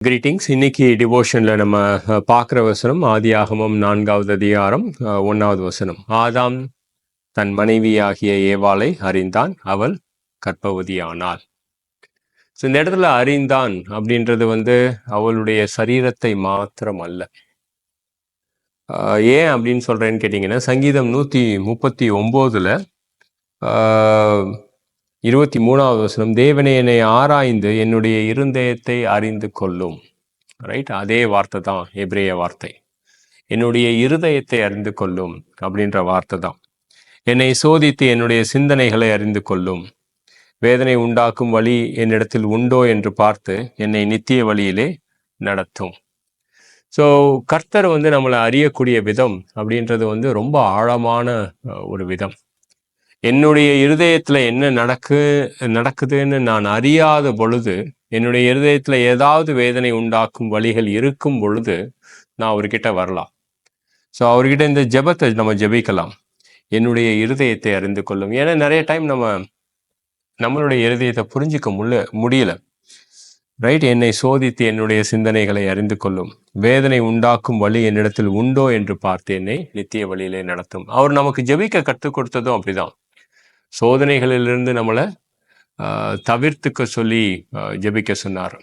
Greetings இன்னைக்கு டிவோஷன்ல நம்ம பார்க்குற வசனம் ஆதியாகமம் நான்காவது அதிகாரம் ஒன்றாவது வசனம். ஆதாம் தன் மனைவியாகிய ஏவாளை அறிந்தான். அவள் கற்பவதியானாள் ஸோ இந்த இடத்துல அறிந்தான் அப்படின்றது வந்து அவளுடைய சரீரத்தை மாத்திரம் அல்ல ஏன் அப்படின்னு சொல்றேன்னு கேட்டிங்கன்னா சங்கீதம் நூற்றி முப்பத்தி ஒம்போதில் இருபத்தி மூணாவது வசனம் தேவனே என்னை ஆராய்ந்து என்னுடைய இருதயத்தை அறிந்து கொள்ளும். ரைட் அதே வார்த்தை தான் எப்ரேய வார்த்தை. என்னுடைய இருதயத்தை அறிந்து கொள்ளும் அப்படின்ற வார்த்தை தான். என்னை சோதித்து என்னுடைய சிந்தனைகளை அறிந்து கொள்ளும். வேதனை உண்டாக்கும் வழி என்னிடத்தில் உண்டோ? என்று பார்த்து என்னை நித்திய வழியிலே நடத்தும். ஸோ கர்த்தர் வந்து நம்மளை அறியக்கூடிய விதம் அப்படின்றது வந்து ரொம்ப ஆழமான ஒரு விதம். என்னுடைய இருதயத்துல என்ன நடக்கு நடக்குதுன்னு நான் அறியாத பொழுது என்னுடைய இருதயத்தில் ஏதாவது வேதனை உண்டாக்கும் வழிகள் இருக்கும் பொழுது நான் அவர்கிட்ட வரலாம். ஸோ அவர்கிட்ட இந்த ஜெபத்தை நம்ம ஜெபிக்கலாம். என்னுடைய இருதயத்தை அறிந்து கொள்ளும். ஏன்னா நிறைய டைம் நம்ம நம்மளுடைய இருதயத்தை புரிஞ்சிக்க முல்ல முடியல. ரைட் என்னை சோதித்து என்னுடைய சிந்தனைகளை அறிந்து கொள்ளும். வேதனை உண்டாக்கும் வழி என்னிடத்தில் உண்டோ என்று பார்த்து என்னை நித்திய வழியிலே நடத்தும். அவர் நமக்கு ஜெபிக்க கற்றுக் கொடுத்ததும் அப்படிதான். சோதனைகளிலிருந்து நம்மளை ஆஹ், தவிர்த்துக்க சொல்லி ஜெபிக்க சொன்னார்.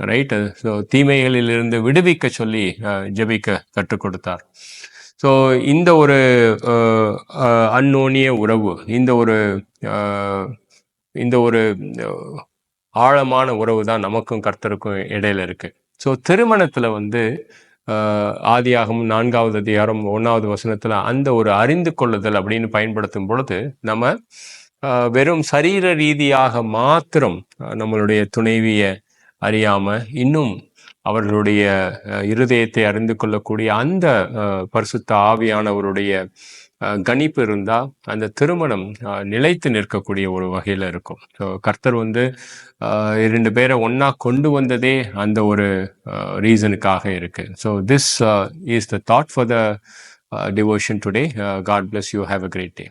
ரைட் ஸோ தீமைகளிலிருந்து விடுவிக்க சொல்லி ஜெபிக்க கற்றுக் கொடுத்தார். ஸோ இந்த ஒரு அந்நோனிய உறவு இந்த ஒரு ஆஹ், இந்த ஒரு ஆழமான உறவு தான் நமக்கும் கர்த்தருக்கும் இடையில இருக்கு. ஸோ திருமணத்தில் வந்து ஆஹ், நான்காவது அதிகாரம் ஒன்றாவது வசனத்துல அந்த ஒரு அறிந்து கொள்ளுதல் அப்படின்னு பயன்படுத்தும் பொழுது நம்ம வெறும் சரீர ரீதியாக மாத்திரம் நம்மளுடைய துணைவிய அறியாம இன்னும் அவர்களுடைய இருதயத்தை அறிந்து கொள்ளக்கூடிய அந்த பரிசுத்த ஆவியானவருடைய கணிப்பு இருந்தால் அந்த திருமணம் நிலைத்து நிற்கக்கூடிய ஒரு வகையில் இருக்கும். ஸோ கர்த்தர் வந்து இரண்டு பேரை ஒன்றா கொண்டு வந்ததே அந்த ஒரு ரீசனுக்காக இருக்குது so this is the thought for the devotion today God bless you have a great day